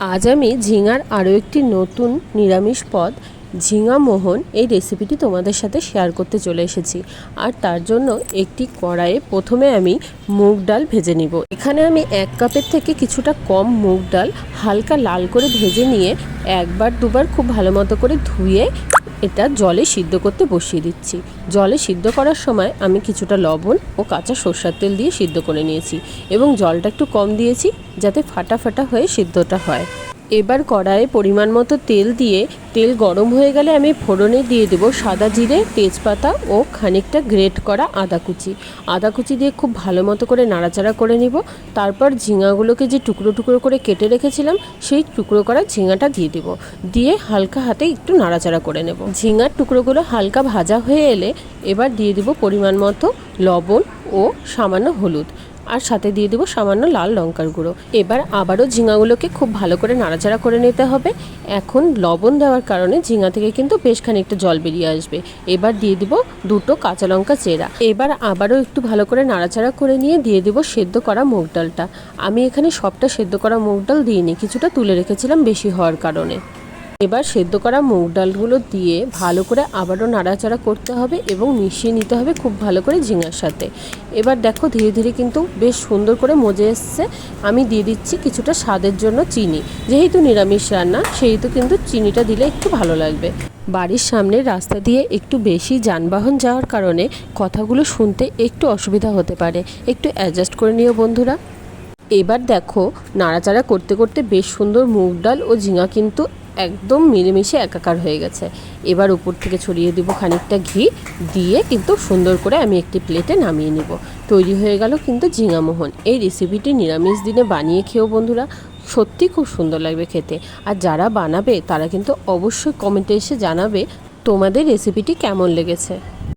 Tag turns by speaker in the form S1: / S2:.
S1: আজ আমি ঝিঙার আরও একটি নতুন নিরামিষ পদ, ঝিঙা মোহন, এই রেসিপিটি তোমাদের সাথে শেয়ার করতে চলে এসেছি। আর তার জন্য একটি কড়াইয়ে প্রথমে আমি মুগ ডাল ভেজে নিব। এখানে আমি এক কাপের থেকে কিছুটা কম মুগ ডাল হালকা লাল করে ভেজে নিয়ে একবার দুবার খুব ভালো মতো করে ধুয়ে এটা জলে সিদ্ধ করতে বসিয়ে দিচ্ছি। জলে সিদ্ধ করার সময় আমি কিছুটা লবণ ও কাঁচা সর্ষার তেল দিয়ে সিদ্ধ করে নিয়েছি এবং জলটা একটু কম দিয়েছি যাতে ফাটা ফাটা হয়ে সিদ্ধটা হয়। এবার কড়াইয়ে পরিমাণ মতো তেল দিয়ে, তেল গরম হয়ে গেলে আমি ফোড়নে দিয়ে দেবো সাদা জিরে, তেজপাতা ও খানিকটা গ্রেট করা আদা কুচি। আদা কুচি দিয়ে খুব ভালো মতো করে নাড়াচাড়া করে নিব। তারপর ঝিঙাগুলোকে যে টুকরো টুকরো করে কেটে রেখেছিলাম, সেই টুকরো করা ঝিঙাটা দিয়ে দিব। দিয়ে হালকা হাতে একটু নাড়াচাড়া করে নেব। ঝিঙার টুকরোগুলো হালকা ভাজা হয়ে এলে এবার দিয়ে দিব পরিমাণ মতো লবণ ও সামান্য হলুদ। আর সাথে দিয়ে দেবো সামান্য লাল লঙ্কার গুঁড়ো। এবার আবারও ঝিঙাগুলোকে খুব ভালো করে নাড়াচাড়া করে নিতে হবে। এখন লবণ দেওয়ার কারণে ঝিঙা থেকে কিন্তু বেশ খানিকটা জল বেরিয়ে আসবে। এবার দিয়ে দিব দুটো কাঁচা লঙ্কা চেরা। এবার আবারও একটু ভালো করে নাড়াচাড়া করে নিয়ে দিয়ে দেবো সেদ্ধ করা মুগ ডালটা। আমি এখানে সবটা সেদ্ধ করা মুগ ডাল দিইনি, কিছুটা তুলে রেখেছিলাম বেশি হওয়ার কারণে। এবার সেদ্ধ করা মুগ ডালগুলো দিয়ে ভালো করে আবারও নাড়াচাড়া করতে হবে এবং মিশিয়ে নিতে হবে খুব ভালো করে ঝিঙার সাথে। এবার দেখো ধীরে ধীরে কিন্তু বেশ সুন্দর করে মজে এসছে। আমি দিয়ে দিচ্ছি কিছুটা স্বাদের জন্য চিনি। যেহেতু নিরামিষ রান্না, সেহেতু কিন্তু চিনিটা দিলে একটু ভালো লাগবে। বাড়ির সামনে রাস্তা দিয়ে একটু বেশি যানবাহন যাওয়ার কারণে কথাগুলো শুনতে একটু অসুবিধা হতে পারে। একটু অ্যাডজাস্ট করে নিও বন্ধুরা। এবার দেখো নাড়াচাড়া করতে করতে বেশ সুন্দর মুগ ডাল ও ঝিঙা কিন্তু একদম মিলেমিশে একাকার হয়ে গেছে। এবার উপর থেকে ছড়িয়ে দিব খানিকটা ঘি, দিয়ে কিন্তু সুন্দর করে আমি একটি প্লেটে নামিয়ে নিব। তৈরি হয়ে গেল কিন্তু ঝিঙামোহন। এই রেসিপিটি নিরামিষ দিনে বানিয়ে খেয়েও বন্ধুরা। সত্যি খুব সুন্দর লাগবে খেতে। আর যারা বানাবে, তারা কিন্তু অবশ্যই কমেন্টে এসে জানাবে তোমাদের রেসিপিটি কেমন লেগেছে।